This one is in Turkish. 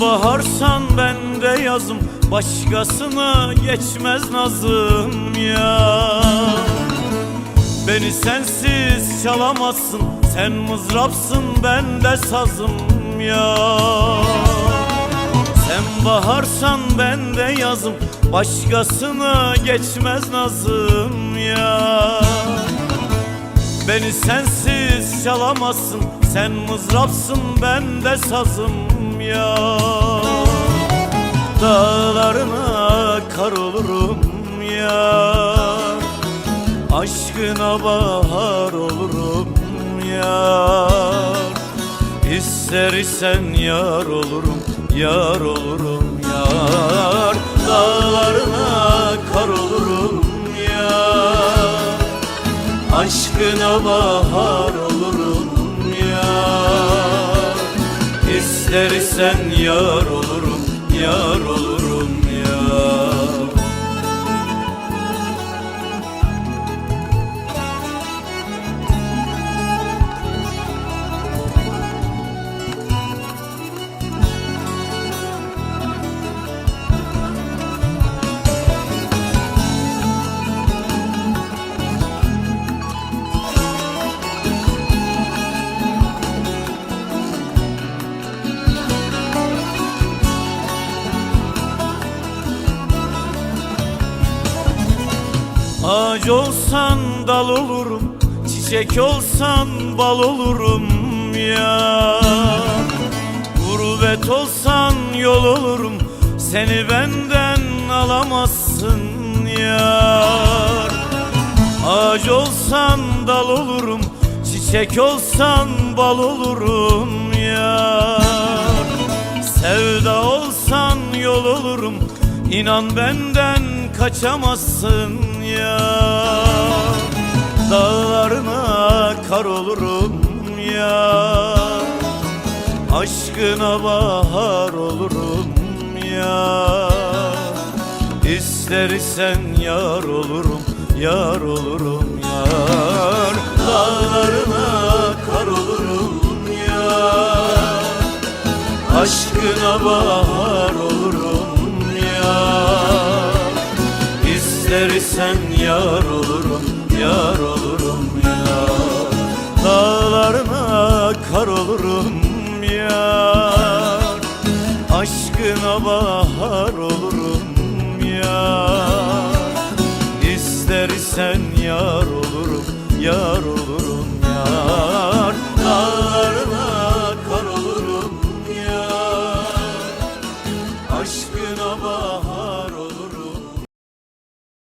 Baharsan ben de yazım Başkasına geçmez nazım ya. Beni sensiz çalamazsın Sen mızrapsın ben de sazım ya. Sen baharsan ben de yazım Başkasına geçmez nazım ya. Beni sensiz çalamazsın Sen mızrapsın ben de sazım ya. Dağlarına kar olurum ya. Aşkına bahar olurum yar İster isen yar olurum, yar olurum yar. Dağlarına kar olurum yar Aşkına bahar olurum İster isen yar olurum, yar olurum Ağaç olsan dal olurum Çiçek olsan bal olurum ya. Gurbet olsan yol olurum Seni benden alamazsın yar. Ağaç olsan dal olurum Çiçek olsan bal olurum yar. Sevda olsan yol olurum İnan benden kaçamazsın ya. Dağlarına kar olurum ya. Aşkına bahar olurum ya. İstersen yar olurum, yar olurum yar. Dağlarına kar olurum ya. Aşkına bahar olurum Gelirsen yar olurum, yar olurum ya. Dağlarına kar olurum ya. Aşkına bahar olurum ya. İstersen yar olurum, yar olurum yar Dağlarına